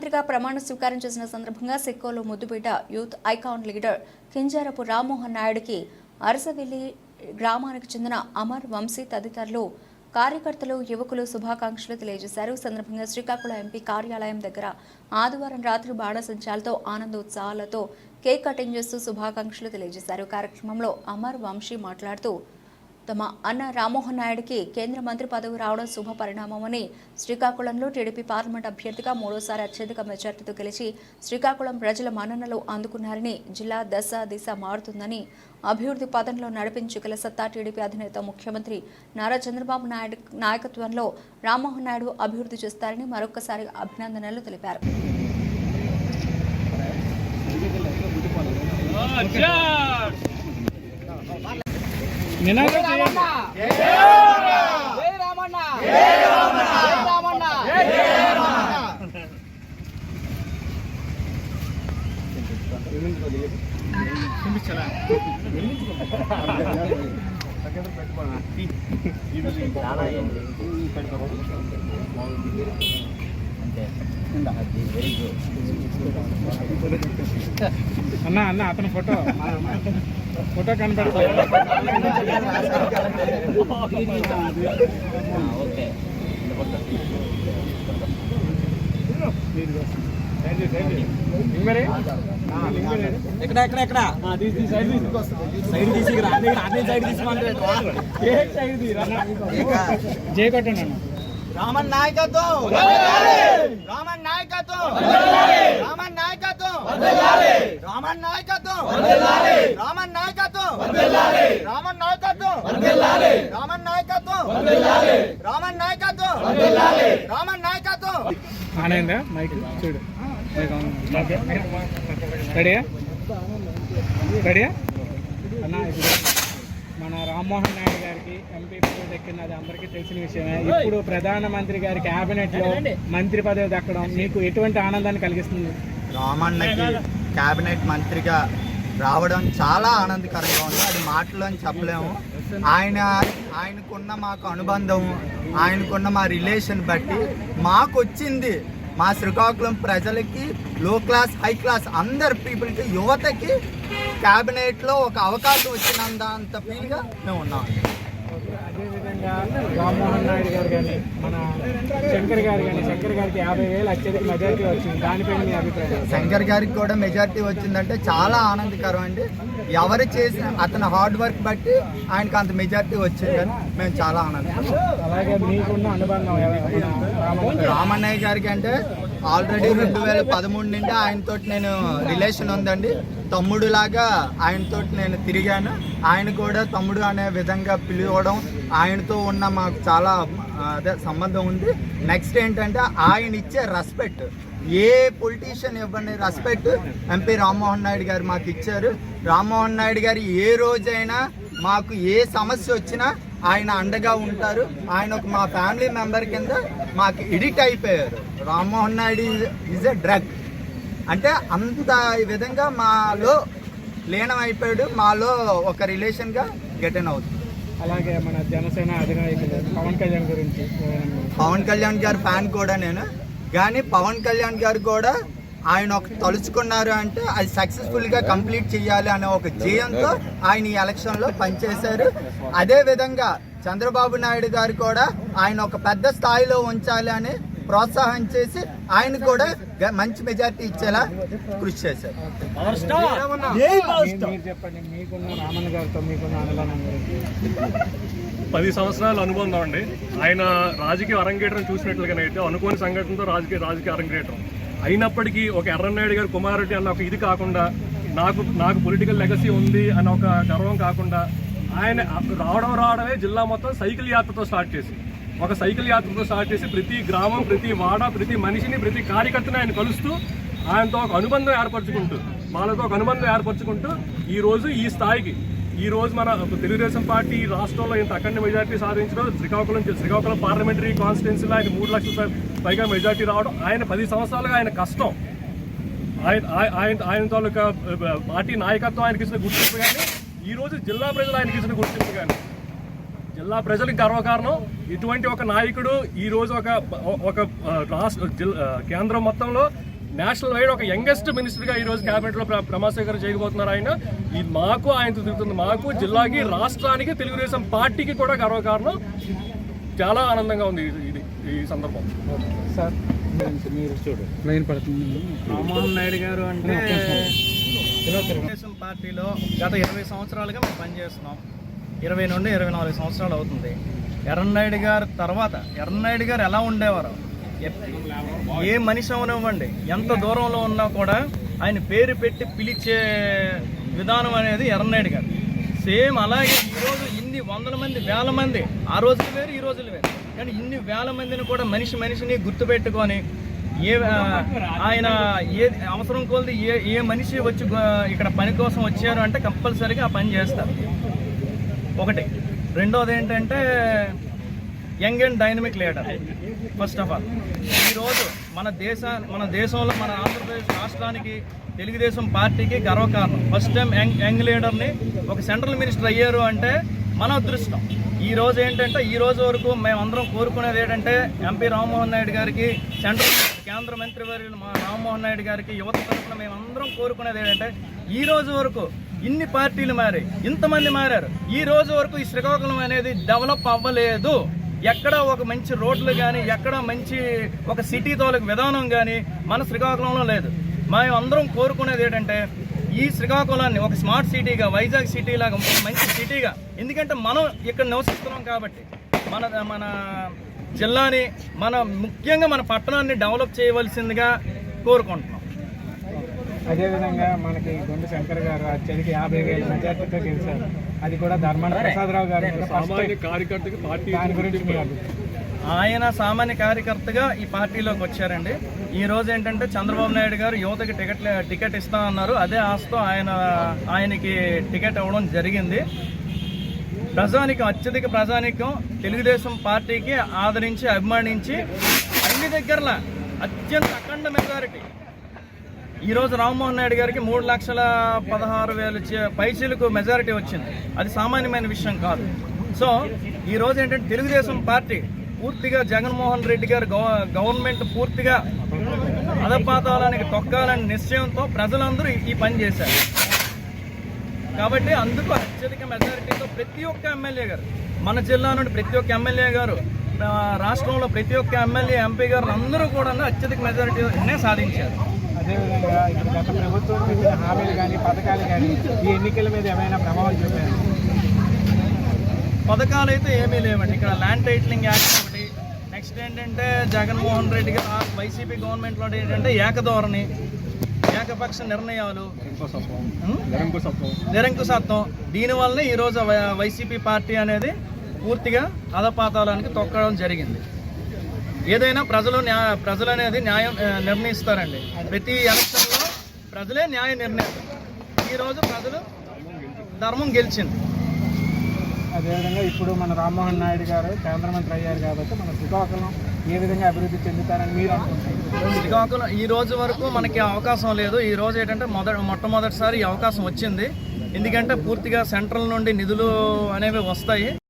మంత్రిగా ప్రమాణ స్వీకారం చేసిన సందర్భంగా సిక్కోలో ముద్దుబిడ్డ youth icon leader Kinjarapu Rammohan నాయుడుకి అరసవెల్లి గ్రామానికి చెందిన అమర్ వంశీ తదితరులు కార్యకర్తలు యువకులు శుభాకాంక్షలు తెలియజేశారు. సందర్భంగా శ్రీకాకుళం ఎంపీ కార్యాలయం దగ్గర ఆదివారం రాత్రి బాణసంచాలతో ఆనందోత్సాహాలతో కేక్ కటింగ్ చేస్తూ శుభాకాంక్షలు తెలియజేశారు. కార్యక్రమంలో అమర్ వంశీ మాట్లాడుతూ తమ అన్న రామ్మోహన్ నాయుడికి కేంద్ర మంత్రి పదవి రావడం శుభ పరిణామమని శ్రీకాకుళంలో టీడీపీ పార్లమెంట్ అభ్యర్థిగా మూడోసారి అత్యధిక మెజార్టీతో గెలిచి శ్రీకాకుళం ప్రజల మన్ననలు అందుకున్నారని జిల్లా దశ దిశ మారుతుందని అభివృద్ధి పదంలో నడిపించగల సత్తా టీడీపీ అధినేత ముఖ్యమంత్రి నారా చంద్రబాబు నాయుడు నాయకత్వంలో రామ్మోహన్ నాయుడు అభివృద్ధి చేస్తారని మరొకసారి అభినందనలు తెలిపారు Yeah! పెట్టుకోండి అన్న అన్న అతని ఫోటో. ఫోటో కనపడుతుంది. ఎక్కడ ఎక్కడ ఎక్కడ? సైడ్ తీసి సైడ్ తీసుకోండి? జై కొట్టండి అన్న. రామన్ నాయకత్వం! రామన్ నాయకత్వం! రామన్ నాయకత్వం! రామన్ నాయకత్వం! రామన్ నాయకత్వం! రామన్ నాయకత్వం! రామన్ నాయకత్వం! రామన్ నాయకత్వం! రామన్ నాయకత్వం! ఆనైందా మైక్ చూడు. రెడీయా? రెడీయా? అన్నా మన రామ్మోహన్ నాయుడు గారికి ఎంపీ పదవి దక్కింది అందరికీ తెలిసిన విషయమే. ఇప్పుడు ప్రధానమంత్రి గారి కేబినెట్లో మంత్రి పదవి దక్కడం మీకు ఎటువంటి ఆనందాన్ని కలిగిస్తుంది? రామన్నకి కేబినెట్ మంత్రిగా రావడం చాలా ఆనందకరంగా ఉంది. అది మాటలో అని చెప్పలేము. ఆయన ఆయనకున్న మాకు అనుబంధం ఆయనకున్న మా రిలేషన్ బట్టి మాకు వచ్చింది మా శ్రీకాకుళం ప్రజలకి లో క్లాస్ హై క్లాస్ అందరు పీపుల్కి యువతకి క్యాబినెట్లో ఒక అవకాశం వచ్చినంత ఫీల్గా మేము ఉన్నాం అదేవిధంగా రామ్మోహన్ నాయుడు గారు కానీ మన శంకర్ గారు కానీ శంకర్ గారికి యాభై వేలు అత్యధిక మెజారిటీ వచ్చింది. దానిపైన మీ అభిప్రాయం శంకర్ గారికి కూడా మెజారిటీ వచ్చిందంటే చాలా ఆనందకరం అండి. ఎవరు చేసిన అతని హార్డ్ వర్క్ బట్టి ఆయనకు అంత మెజారిటీ వచ్చిందని మేము చాలా ఆనందం అలాగే మీకున్న అనుబంధం. రామన్నయ్య. గారికి అంటే ఆల్రెడీ రెండు వేల పదమూడు నుండి ఆయనతో నేను రిలేషన్ ఉందండి. తమ్ముడు లాగా ఆయనతో నేను తిరిగాను. ఆయన కూడా తమ్ముడు అనే విధంగా పిలవడం ఆయనతో ఉన్న మాకు చాలా అదే సంబంధం ఉంది. నెక్స్ట్ ఏంటంటే ఆయన ఇచ్చే రెస్పెక్ట్ ఏ పొలిటీషియన్ ఇవ్వని రెస్పెక్ట్ ఎంపీ రామ్మోహన్ నాయుడు గారు మాకు ఇచ్చారు. రామ్మోహన్ నాయుడు గారు ఏ రోజైనా మాకు ఏ సమస్య వచ్చినా ఆయన అండగా ఉంటారు. ఆయన ఒక మా ఫ్యామిలీ మెంబర్ కింద మాకు ఎడిట్ అయిపోయారు. Rammohan Naidu is a drug అంటే అంత ఈ విధంగా మాలో లీనం అయిపోయాడు మాలో ఒక రిలేషన్గా గెటన్ అవుతుంది. అలాగే మన జనసేన అధినాయకులు పవన్ కళ్యాణ్ గురించి పవన్ కళ్యాణ్ గారి ఫ్యాన్ కూడా నేను. కానీ పవన్ కళ్యాణ్ గారు కూడా ఆయన ఒక తలుచుకున్నారు అంటే అది సక్సెస్ఫుల్గా కంప్లీట్ చేయాలి అనే ఒక జయంతో ఆయన ఈ ఎలక్షన్లో పనిచేశారు. అదే విధంగా చంద్రబాబు నాయుడు గారు కూడా ఆయన ఒక పెద్ద స్థాయిలో ఉంచాలి అని ప్రోత్సాహం చేసి ఆయన కూడా మంచి మెజారిటీ ఇచ్చేలా కృషి చేశారు. పది సంవత్సరాల అనుబంధం అండి ఆయన రాజకీయ అరంగేట్రం చూసినట్లుగానైతే అనుకోని సంఘటనతో రాజకీయ రాజకీయ అరంగేట్రం. అయినప్పటికీ ఒక ఎర్రన్నాయుడు గారు కుమారుడి అన్న ఒక ఇది కాకుండా నాకు నాకు పొలిటికల్ లెగసీ ఉంది అన్న ఒక గర్వం కాకుండా ఆయన రావడం రావడమే జిల్లా మొత్తం సైకిల్ యాత్రతో స్టార్ట్ చేసి ఒక సైకిల్ యాత్రతో స్టార్ట్ చేసి ప్రతి గ్రామం ప్రతి వాడ ప్రతి మనిషిని ప్రతి కార్యకర్తని ఆయన కలుస్తూ ఆయనతో ఒక అనుబంధం ఏర్పరచుకుంటూ వాళ్ళతో ఒక అనుబంధం ఏర్పరచుకుంటూ ఈరోజు ఈ స్థాయికి ఈరోజు మన తెలుగుదేశం పార్టీ ఈ రాష్ట్రంలో ఇంత అఖండ మెజార్టీ సాధించడం శ్రీకాకుళం శ్రీకాకుళం పార్లమెంటరీ కాన్స్టిట్యున్సీలో ఆయన మూడు లక్షల పైగా మెజార్టీ రావడం ఆయన పది సంవత్సరాలుగా ఆయన కష్టం. ఆయన ఆయన ఆయన తాలూకా పార్టీ నాయకత్వం ఆయనకి ఇచ్చిన గుర్తింపు కానీ ఈరోజు జిల్లా ప్రజలు ఆయనకి ఇచ్చిన గుర్తింపు కానీ జిల్లా ప్రజలకు గర్వకారణం. ఇటువంటి ఒక నాయకుడు ఈ రోజు ఒక ఒక రాష్ట్ర కేంద్రం మొత్తంలో నేషనల్ వైడ్ ఒక యంగెస్ట్ మినిస్టర్గా ఈ రోజు క్యాబినెట్లో ప్ర ప్రమాణ స్వీకారం చేయబోతున్నారు ఆయన. ఈ మాకు ఆయన తిరుగుతుంది. మాకు జిల్లాకి రాష్ట్రానికి తెలుగుదేశం పార్టీకి కూడా గర్వకారణం. చాలా ఆనందంగా ఉంది ఇది- ఇది ఈ సందర్భం. సార్ రామ్మోహన్ నాయుడు గారు అంటే. తెలుగుదేశం పార్టీలో గత ఇరవై సంవత్సరాలుగా మేము పనిచేస్తున్నాం. ఇరవై నుండి ఇరవై నాలుగు సంవత్సరాలు అవుతుంది. ఎర్రన్నాయుడు గారు తర్వాత ఎర్రన్నాయుడు గారు ఎలా ఉండేవారు? ఏ మనిషి అవనివ్వండి ఎంత దూరంలో ఉన్నా కూడా ఆయన పేరు పెట్టి పిలిచే విధానం అనేది ఎర్రన్నాయుడు గారు. సేమ్ అలాగే ఈరోజు ఇన్ని వందల మంది వేల మంది ఆ రోజులు వేరు ఈ రోజులు వేరు. కానీ ఇన్ని వేల మందిని కూడా మనిషి మనిషిని గుర్తుపెట్టుకొని ఏ ఆయన ఏ అవసరం కొలది ఏ ఏ మనిషి వచ్చి ఇక్కడ పని కోసం వచ్చారు అంటే కంపల్సరీగా ఆ పని చేస్తారు. ఒకటి. రెండోది ఏంటంటే young and dynamic leader first of all ఈరోజు మన దేశ మన దేశంలో మన ఆంధ్రప్రదేశ్ రాష్ట్రానికి తెలుగుదేశం పార్టీకి గర్వకారణం. ఫస్ట్ టైం యంగ్ యంగ్ లీడర్ని ఒక సెంట్రల్ మినిస్టర్ అయ్యారు అంటే మన అదృష్టం. ఈ రోజు ఏంటంటే ఈ రోజు వరకు మేమందరం కోరుకునేది ఏంటంటే ఎంపీ రామ్మోహన్ నాయుడు గారికి సెంట్రల్ కేంద్ర మంత్రివర్యులు మా రామ్మోహన్ నాయుడు గారికి యువత తరఫున మేమందరం కోరుకునేది ఏంటంటే ఈ రోజు వరకు ఇన్ని పార్టీలు మారాయి ఇంతమంది మారారు. ఈ రోజు వరకు ఈ శ్రీకాకుళం అనేది డెవలప్ అవ్వలేదు. ఎక్కడ ఒక మంచి రోడ్లు కానీ ఎక్కడ మంచి ఒక సిటీ తోలకు విధానం కానీ మన శ్రీకాకుళంలో లేదు. మేము అందరం కోరుకునేది ఏంటంటే ఈ శ్రీకాకుళాన్ని ఒక స్మార్ట్ సిటీగా వైజాగ్ సిటీ లాగా మంచి సిటీగా. ఎందుకంటే మనం ఇక్కడ నివసిస్తున్నాం కాబట్టి మన మన జిల్లాని మన ముఖ్యంగా మన పట్టణాన్ని డెవలప్ చేయవలసిందిగా కోరుకుంటున్నాం. అదేవిధంగా మనకి గుండు శంకర్ గారు అత్యధిక యాభై వేల మెజార్టీతో గెలిచారు అది కూడా ధర్మాన ప్రసాదరావు గారు దాని గురించి మీ అభిప్రాయం. ఆయన సామాన్య కార్యకర్తగా ఈ పార్టీలోకి వచ్చారండి. ఈ రోజు ఏంటంటే చంద్రబాబు నాయుడు గారు యువతకి టికెట్ టికెట్ ఇస్తా అన్నారు. అదే ఆశతో ఆయన ఆయనకి టికెట్ ఇవ్వడం జరిగింది. ప్రజానికం అత్యధిక ప్రజానికం తెలుగుదేశం పార్టీకి ఆదరించి అభిమానించి అన్ని దగ్గరలా అత్యంత అఖండ మెజారిటీ ఈ రోజు రామ్మోహన్ నాయుడు గారికి మూడు లక్షల పదహారు వేలు చే- పైసలకు మెజారిటీ వచ్చింది. అది సామాన్యమైన విషయం కాదు. సో ఈ రోజు ఏంటంటే తెలుగుదేశం పార్టీ పూర్తిగా జగన్మోహన్ రెడ్డి గారు గవ- గవర్నమెంట్ పూర్తిగా అధపాతాలానికి తొక్కాలని నిశ్చయంతో ప్రజలందరూ ఈ- పని చేశారు. కాబట్టి అందుకు అత్యధిక మెజారిటీతో ప్రతి ఒక్క ఎమ్మెల్యే గారు మన జిల్లా నుండి ప్రతి ఒక్క ఎమ్మెల్యే గారు రాష్ట్రంలో ప్రతి ఒక్క ఎమ్మెల్యే ఎంపీ గారు అందరూ కూడా అత్యధిక మెజారిటీనే సాధించారు. అదేవిధంగా ఇప్పుడు గత ప్రభుత్వం ఇచ్చిన హామీలు కానీ పథకాలు కానీ ఈ ఎన్నికల మీద ఏమైనా ప్రభావం చూపారు? పథకాలు అయితే ఏమీ లేవండి. ఇక్కడ ల్యాండ్ టైటిలింగ్ యాక్ట్ ఒకటి నెక్స్ట్ ఏంటంటే జగన్మోహన్ రెడ్డి గారు వైసీపీ గవర్నమెంట్లో ఏంటంటే ఏకధోరణి ఏకపక్ష నిర్ణయాలు? నిరంకుశత్వం. దీనివల్లనే ఈరోజు వైసీపీ పార్టీ అనేది పూర్తిగా అధపాతాలానికి తొక్కడం జరిగింది. ఏదైనా ప్రజలు న్యా ప్రజలు అనేది న్యాయం నిర్ణయిస్తారండి. ప్రతి ఎలక్షన్లో ప్రజలే న్యాయ నిర్ణయం. ఈరోజు ప్రజలు ధర్మం గెలిచింది. అదేవిధంగా ఇప్పుడు మన రామ్మోహన్ నాయుడు గారు కేంద్ర మంత్రి అయ్యారు కాబట్టి మన శ్రీకాకుళం ఏ విధంగా అభివృద్ధి చెందుతారని మీరు అనుకుంటున్నారు? శ్రీకాకుళం ఈ రోజు వరకు మనకి అవకాశం లేదు. ఈ రోజు ఏంటంటే మొదట మొట్టమొదటిసారి ఈ అవకాశం వచ్చింది. ఎందుకంటే పూర్తిగా సెంట్రల్ నుండి నిధులు అనేవి వస్తాయి.